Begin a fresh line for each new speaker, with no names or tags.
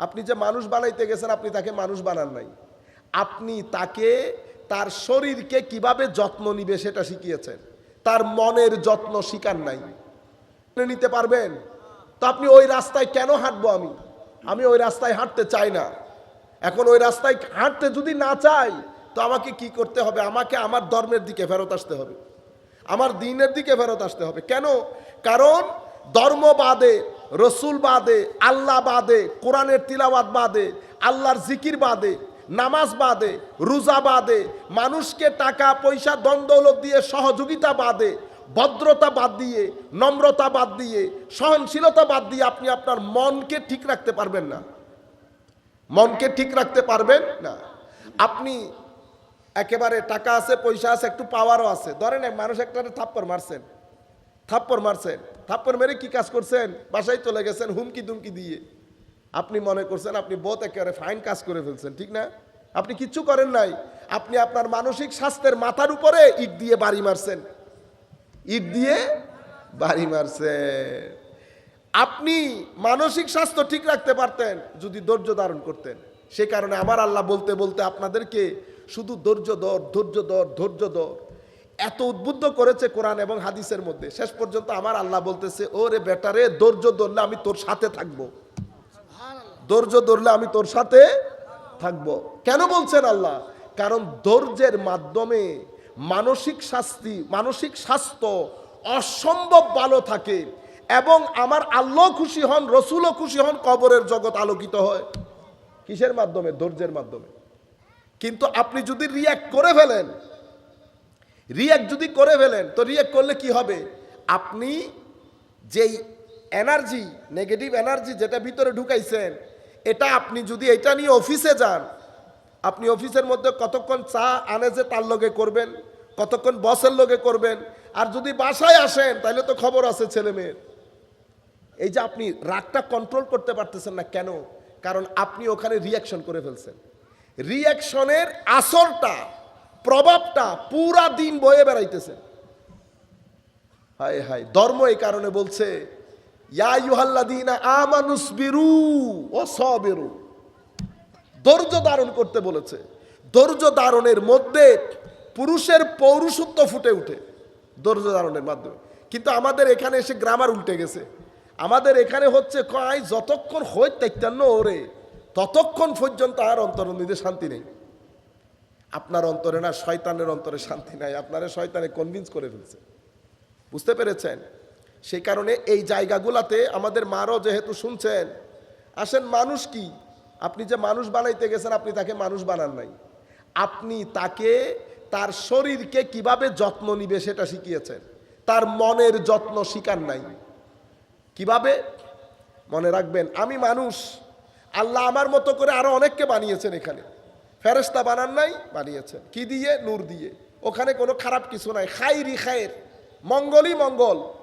আপনি যে মানুষ বানাইতে গেছেন, আপনি তাকে মানুষ বানান নাই। আপনি তাকে, তার শরীরকে কীভাবে যত্ন নিবে সেটা শিখিয়েছেন। তার মনের যত্ন শিকার নাই। নিতে পারবেন? তো আপনি ওই রাস্তায় কেন হাঁটবো আমি? আমি ওই রাস্তায় হাঁটতে চাই না। এখন ওই রাস্তায় হাঁটতে যদি না চাই, তো আমাকে কি করতে হবে? আমাকে আমার ধর্মের দিকে ফেরত আসতে হবে। আমার দিনের দিকে ফেরত আসতে হবে। কেন? কারণ ধর্ম বাদে রসুল বাদে, আল্লাহ বাদে, কোরআনের তিলাবাদ বাদে, আল্লাহর জিকির বাদে, নামাজ বাদে, রোজা বাদে, মানুষকে টাকা, পয়সা দ্বন্দ্বলত দিয়ে সহযোগিতা বাদে, ভদ্রতা বাদ দিয়ে, নম্রতা বাদ দিয়ে, সহনশীলতা বাদ দিয়ে আপনি আপনার মনকে ঠিক রাখতে পারবেন না। মনকে ঠিক রাখতে পারবেন না। আপনি একেবারে টাকা আছে, পয়সা আছে, একটু পাওয়ারও আছে। ধরেন মানুষ একটা থাপ্পড় মারছেন। থাপ্পড় মারছেন। থাপ্পড় মেরে কি কাজ করছেন? বাসায় চলে গেছেন হুমকি দুমকি দিয়ে। আপনি মনে করছেন আপনি বহুত একেবারে ফাইন কাজ করে ফেলছেন, ঠিক না? আপনি কিচ্ছু করেন নাই। আপনি আপনার মানসিক স্বাস্থ্যের মাথার উপরে ইট দিয়ে বাড়ি মারছেন। ইট দিয়ে বাড়ি মারছেন। আপনি মানসিক স্বাস্থ্য ঠিক রাখতে পারতেন, যদি ধৈর্য ধারণ করতেন। সে কারণে আমার আল্লাহ বলতে বলতে আপনাদেরকে শুধু ধৈর্য ধর ধৈর্য ধর ধৈর্য ধর। এত উদ্বুদ্ধ করেছে কোরআন এবং হাদিসের মধ্যে। শেষ পর্যন্ত আমার আল্লাহ বলতেছে, ওরে বেটারে ধৈর্য ধরলে আমি তোর সাথে থাকব। ধৈর্য ধরলে আমি তোর সাথে থাকব। কেন বলছেন আল্লাহ? কারণ ধৈর্যের মাধ্যমে মানসিক শাস্তি, মানসিক স্বাস্থ্য অসম্ভব ভালো থাকে এবং আমার আল্লাহ খুশি হন, রসুলও খুশি হন, কবরের জগৎ আলোকিত হয়। কিসের মাধ্যমে? ধৈর্যের মাধ্যমে। কিন্তু আপনি যদি রিয়াক্ট করে ফেলেন রিয়াক্ট যদি করে ফেলেন, তো রিয়াক্ট করলে কি হবে? আপনি যেই এনার্জি নেগেটিভ এনার্জি যেটা ভিতরে ঢুকাইছেন, এটা আপনি যদি এটা নিয়ে অফিসে যান, আপনি অফিসের মধ্যে কতক্ষণ চা আনে যে তার লগে করবেন, কতক্ষণ বসের লগে করবেন, আর যদি বাসায় আসেন তাহলে তো খবর আছে ছেলে মেয়ের। এই যে আপনি রাগটা কন্ট্রোল করতে পারতেছেন না কেন? কারণ আপনি ওখানে রিয়াকশন করে ফেলছেন। রিয়াকশনের আসরটা প্রভাবটা পুরা দিন বয়ে বেড়াইতেছে। হায় হায়, ধর্ম এই কারণে বলছে ধৈর্য ধারণ করতে বলেছে। ধৈর্য ধারণের মধ্যে পুরুষের পৌরুষত্ব ফুটে উঠে ধৈর্য ধারণের মাধ্যমে। কিন্তু আমাদের এখানে এসে গ্রামার উল্টে গেছে। আমাদের এখানে হচ্ছে, কয়, যতক্ষণ হই তেত্তান্ন ওরে, ততক্ষণ পর্যন্ত আর অন্তরণীতে শান্তি নেই। আপনার অন্তরে না শয়তানের অন্তরে শান্তি নাই, আপনারা শয়তানে কনভিন্স করে ফেলছে। বুঝতে পেরেছেন? সেই কারণে এই জায়গাগুলাতে আমাদের মারও যেহেতু শুনছেন, আসেন মানুষ কি? আপনি যে মানুষ বানাইতে গেছেন, আপনি তাকে মানুষ বানান নাই। আপনি তাকে, তার শরীরকে কীভাবে যত্ন নিবে সেটা শিখিয়েছেন। তার মনের যত্ন শিকার নাই। কীভাবে? মনে রাখবেন, আমি মানুষ, আল্লাহ আমার মতো করে আরও অনেককে বানিয়েছেন এখানে। ফেরেস্তা বানান নাই, বানিয়েছেন। কি দিয়ে? নূর দিয়ে। ওখানে কোনো খারাপ কিছু নাই। খাইরি খায়ের মঙ্গলই মঙ্গল।